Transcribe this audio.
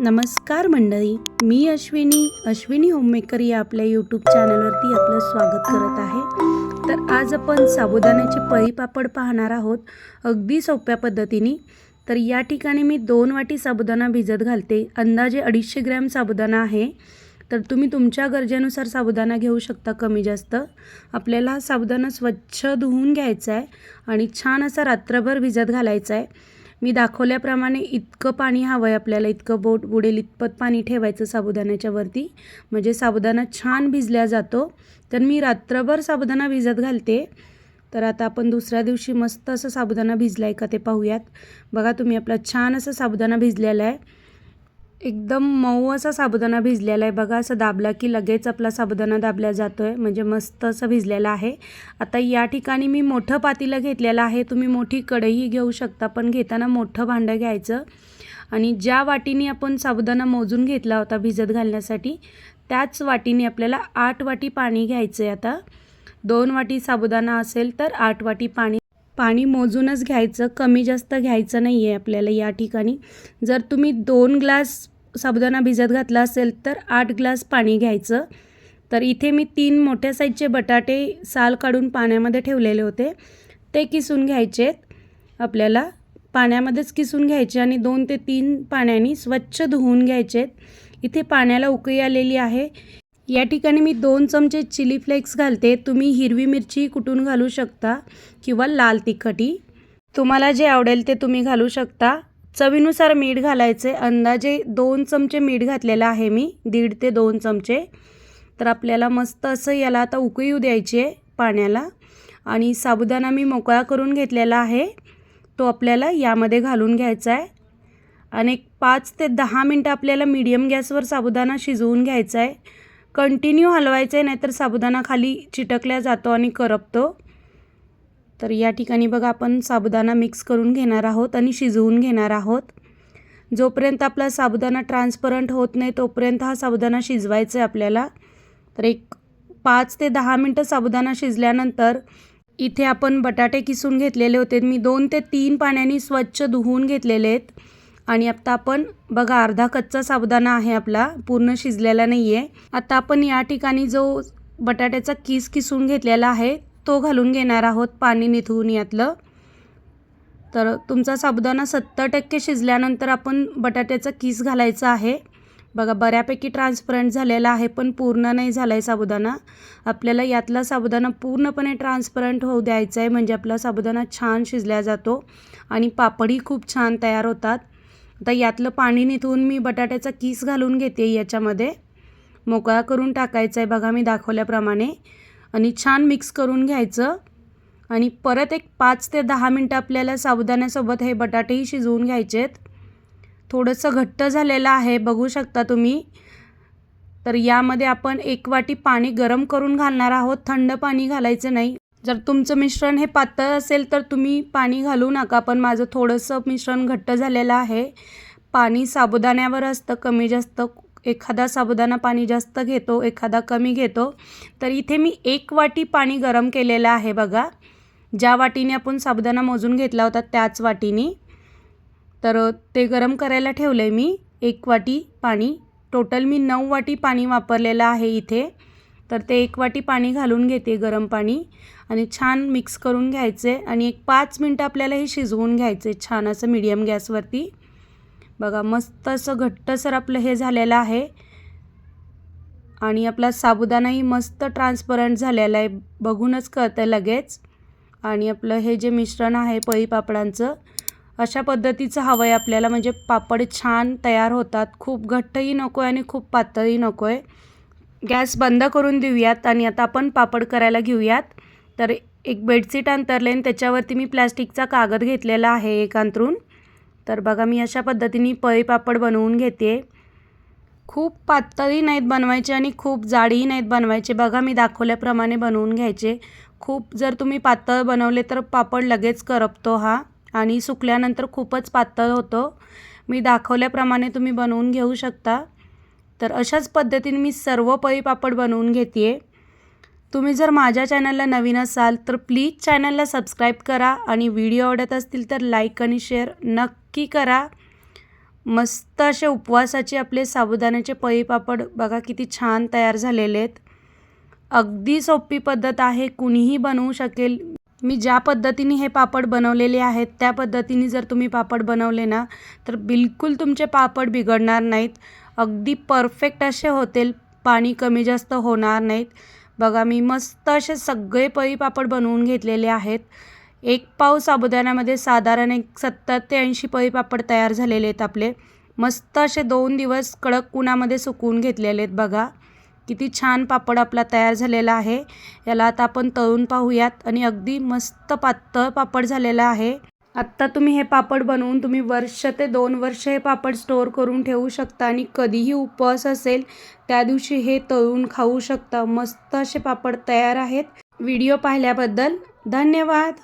नमस्कार मंडळी मी अश्विनी. अश्विनी होममेकर या आपल्या यूट्यूब चॅनलवरती आपलं स्वागत करत आहे. तर आज आपण साबुदाण्याचे पळी पापड पाहणार आहोत. अगदी सोप्या पद्धतीने. तर या ठिकाणी मी दोन वाटी साबुदाणा भिजत घालते. अंदाजे अडीचशे ग्रॅम साबुदाणा आहे. तर तुम्ही तुमच्या गरजेनुसार साबुदाणा घेऊ शकता कमी जास्त. आपल्याला हा साबुदाणा स्वच्छ धुवून घ्यायचा आहे आणि छान असा रात्रभर भिजत घालायचा आहे. मी दाखवल्याप्रमाणे इतकं पाणी हवं आहे आपल्याला इतकं बोट बुडेल इतपत पाणी ठेवायचं साबुदाण्याच्या वरती. म्हणजे साबुदाणा छान भिजल्या जातो. तर मी रात्रभर साबुदाणा भिजत घालते. तर आता आपण दुसऱ्या दिवशी मस्त असं साबुदाणा भिजला आहे का ते पाहूयात. बघा तुम्ही आपला छान असं साबुदाणा भिजलेला आहे. एकदम मऊ असा साबुदाणा भिजलेला आहे. बघा असं दाबला की लगेच आपला साबुदाणा दाबला जातो आहे म्हणजे मस्त असं भिजलेला आहे. आता या ठिकाणी मी मोठं पातीलं घेतलेलं आहे. तुम्ही मोठी कढईही घेऊ शकता पण घेताना मोठं भांडं घ्यायचं. आणि ज्या वाटीने आपण साबुदाणा मोजून घेतला होता भिजत घालण्यासाठी त्याच वाटीने आपल्याला आठ वाटी पाणी घ्यायचं आहे आता. दोन वाटी साबुदाणा असेल तर आठ वाटी पाणी. पाणी मोजूनच घ्यायचं. कमी जास्त घ्यायचं नाही आहे आपल्याला या ठिकाणी. जर तुम्ही दोन ग्लास साबुदाणा भिजत घातला असेल तर आठ ग्लास पाणी घ्यायचं. तर इथे मी तीन मोठ्या साईजचे बटाटे साल काढून पाण्यामध्ये ठेवलेले होते. ते किसून घ्यायचेत आपल्याला पाण्यामध्येच किसून घ्यायचे आणि दोन ते तीन पाण्याने स्वच्छ धुवून घ्यायचे. इथे पाण्याला उकळी आलेली आहे. या ठिकाणी मी दोन चमचे चिली फ्लेक्स घालते. तुम्ही हिरवी मिरची कुटून घालू शकता किंवा लाल तिखटी. तुम्हाला जे आवडेल ते तुम्ही घालू शकता. चवीनुसार मीठ घालायचे. अंदाजे दोन चमचे मीठ घातलेलं आहे मी. दीड ते दोन चमचे. तर आपल्याला मस्त असं याला आता उकळी येऊ द्यायची आहे पाण्याला. आणि साबुदाणा मी मोकळा करून घेतलेला आहे. तो आपल्याला यामध्ये घालून घ्यायचा आहे. आणि एक पाच ते दहा मिनटं आपल्याला मीडियम गॅसवर साबुदाणा शिजवून घ्यायचा आहे. कंटिन्यू हलवायचं आहे नाहीतर साबुदाणा खाली चिटकल्या जातो आणि करपतो. तर या ठिकाणी बघा आपण साबुदाणा मिक्स करून घेणार आहोत आणि शिजवून घेणार आहोत. जोपर्यंत आपला साबुदाणा ट्रान्सपरंट होत नाही तोपर्यंत हा साबुदाणा शिजवायचा आहे आपल्याला. तर एक पाच ते दहा मिनटं साबुदाणा शिजल्यानंतर इथे आपण बटाटे किसून घेतलेले होते. मी दोन ते तीन पाण्याने स्वच्छ धुवून घेतलेले आहेत. आणि आता आपण बघा अर्धा कच्चा साबुदाणा आहे आपला पूर्ण शिजलेला नाही आहे आता आपण या ठिकाणी जो बटाट्याचा किस किसून घेतलेला आहे तो घालून घेणार आहोत पाणी निथवून यातलं. तर तुमचा साबुदाणा सत्तर टक्के शिजल्यानंतर आपण बटाट्याचा किस घालायचा आहे. बघा बऱ्यापैकी ट्रान्सपरंट झालेला आहे पण पूर्ण नाही झाला आहे साबुदाणा. आपल्याला यातला साबुदाणा पूर्णपणे ट्रान्सपरंट होऊ द्यायचा आहे म्हणजे आपला साबुदाणा छान शिजला जातो आणि पापडही खूप छान तयार होतात. आता यातलं पाणी निथून मी बटाट्याचा किस घालून घेते याच्यामध्ये. मोकळा करून टाकायचा आहे बघा मी दाखवल्याप्रमाणे. आणि छान मिक्स करून घ्यायचं. आणि परत एक पाच ते दहा मिनटं आपल्याला साबुदाण्यासोबत हे बटाटेही शिजवून घ्यायचे आहेत थोडंसं घट्ट झालेलं आहे बघू शकता तुम्ही. तर यामध्ये आपण एक वाटी पाणी गरम करून घालणार आहोत. थंड पाणी घालायचं नाही. जर तुमचं मिश्रण हे पातळ असेल तर तुम्ही पाणी घालू नका पण माझं थोडंसं मिश्रण घट्ट झालेलं आहे. पाणी साबुदाण्यावर असतं कमी जास्त एखादा साबुदाणा पाणी जास्त घेतो एखादा कमी घेतो तर इथे मी एक वाटी पाणी गरम केलेलं आहे बघा. ज्या वाटीने आपण साबुदाणा मोजून घेतला होता त्याच वाटीने. तर ते गरम करायला ठेवलं आहे मी. एक वाटी पाणी. टोटल मी नऊ वाटी पाणी वापरलेलं आहे इथे. तर ते एक वाटी पाणी घालून घेते गरम पाणी. आणि छान मिक्स करून घ्यायचे. आणि एक पाच मिनटं आपल्याला हे शिजवून घ्यायचे छान असं मीडियम गॅसवरती बघा मस्त असं घट्टसर आपलं हे झालेलं आहे. आणि आपला साबुदाणाही मस्त ट्रान्सपरंट झालेला आहे. बघूनच कळतं लगेच. आणि आपलं हे जे मिश्रण आहे पळी पापडांचं अशा पद्धतीचं हवं आहे आपल्याला. म्हणजे पापड छान तयार होतात. खूप घट्टही नको आहे आणि खूप पातळही नको आहे गॅस बंद करून देऊयात आणि आता आपण पापड करायला घेऊयात. तर एक बेडशीट अंतरले आणि त्याच्यावरती मी प्लॅस्टिकचा कागद घेतलेला आहे एक अंतरून तर बघा मी अशा पद्धतीने पळी पापड बनवून घेते. खूप पातळही नाहीत बनवायचे आणि खूप जाडीही नाहीत बनवायचे. बघा मी दाखवल्याप्रमाणे बनवून घ्यायचे. खूप जर तुम्ही पातळ बनवले तर पापड लगेच करपतो हा. आणि सुकल्यानंतर खूपच पातळ होतो. मी दाखवल्याप्रमाणे तुम्ही बनवून घेऊ शकता. तर अशाच पद्धतीने मी सर्व पळी पापड बनवून घेते आहे तुम्ही जर माझ्या चॅनलला नवीन असाल तर प्लीज चॅनलला सबस्क्राईब करा आणि व्हिडिओ आवडत असतील तर लाईक आणि शेअर नक्की करा. मस्त असे उपवासाचे आपले साबुदाण्याचे पळी पापड बघा किती छान तयार झालेले आहेत. अगदी सोपी पद्धत आहे कुणीही बनवू शकेल. मी ज्या पद्धतीने हे पापड बनवलेले आहेत त्या पद्धतीने जर तुम्ही पापड बनवले ना तर बिलकुल तुमचे पापड बिघडणार नाहीत. अगदी परफेक्ट असे होतील पाणी कमी जास्त होणार नाहीत. बघा मी मस्त असे सगळे पळी पापड बनवून घेतलेले आहेत. एक पाव साबुदाण्यामध्ये साधारण एक सत्तर ते ऐंशी पळी पापड तयार झालेले आहेत आपले. मस्त असे दोन दिवस कडक उन्हामध्ये सुकवून घेतलेले आहेत बघा. किती छान पापड आपला तयार झालेला आहे. याला आता आपण तळून पाहूयात. आणि अगदी मस्त पातळ पापड झालेला आहे. आत्ता तुम्ही हे पापड बनवून तुम्ही वर्ष ते दोन वर्ष हे पापड स्टोअर करून ठेवू शकता आणि कधीही उपवास असेल त्या दिवशी हे तळून खाऊ शकता. मस्त असे पापड तयार आहेत. व्हिडिओ पाहिल्याबद्दल धन्यवाद.